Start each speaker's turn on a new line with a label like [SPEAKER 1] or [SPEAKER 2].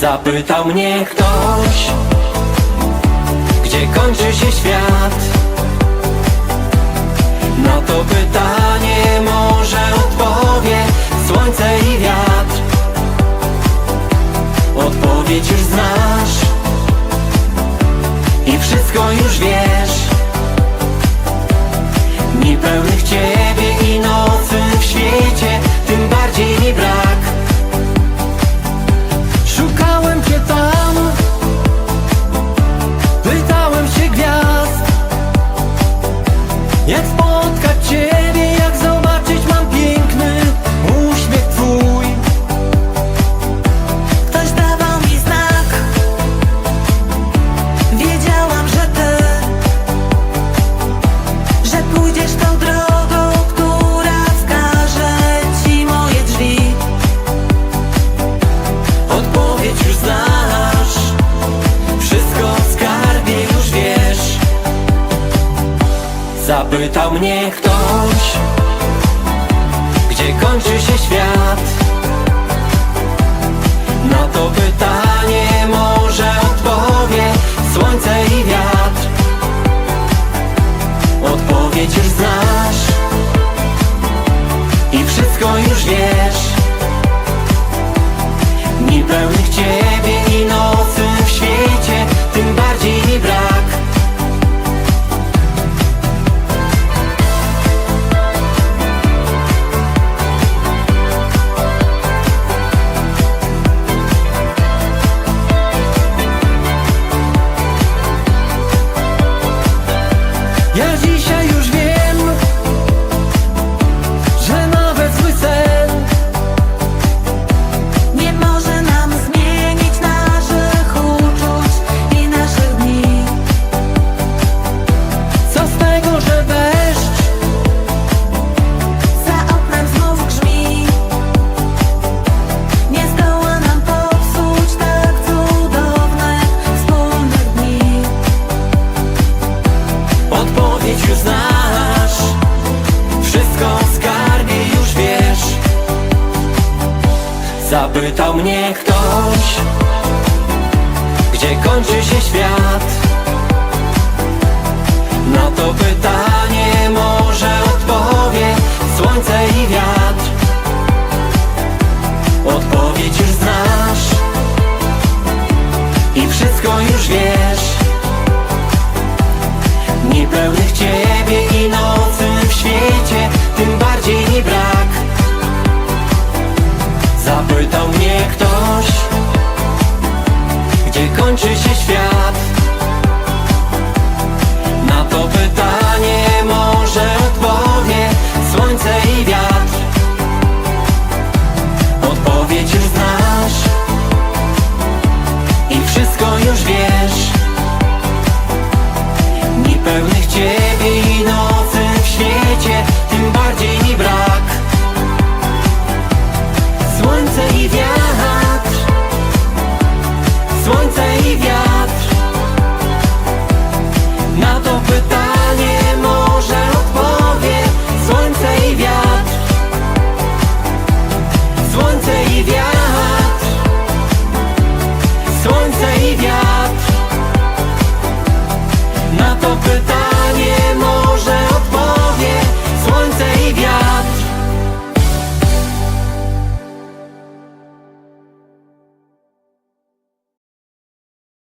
[SPEAKER 1] Zapytał mnie ktoś Gdzie kończy się świat. Na to pytanie może odpowie Słońce i wiatr Jak w Zapytał mnie ktoś Gdzie kończy się świat. Na to pytanie może odpowie Słońce i wiatr. Odpowiedź już znasz I wszystko już wiesz. Dni pełnych Zapytał mnie ktoś Gdzie kończy się świat. Na to
[SPEAKER 2] pytanie może odpowie Słońce i wiatr.
[SPEAKER 1] Odpowiedź już znasz I wszystko już wiesz. Dni pełnych kończy się świat? Na to pytanie może odpowie słońce i wiatr Odpowiedź już znasz I wszystko już wiesz Niepełnych cień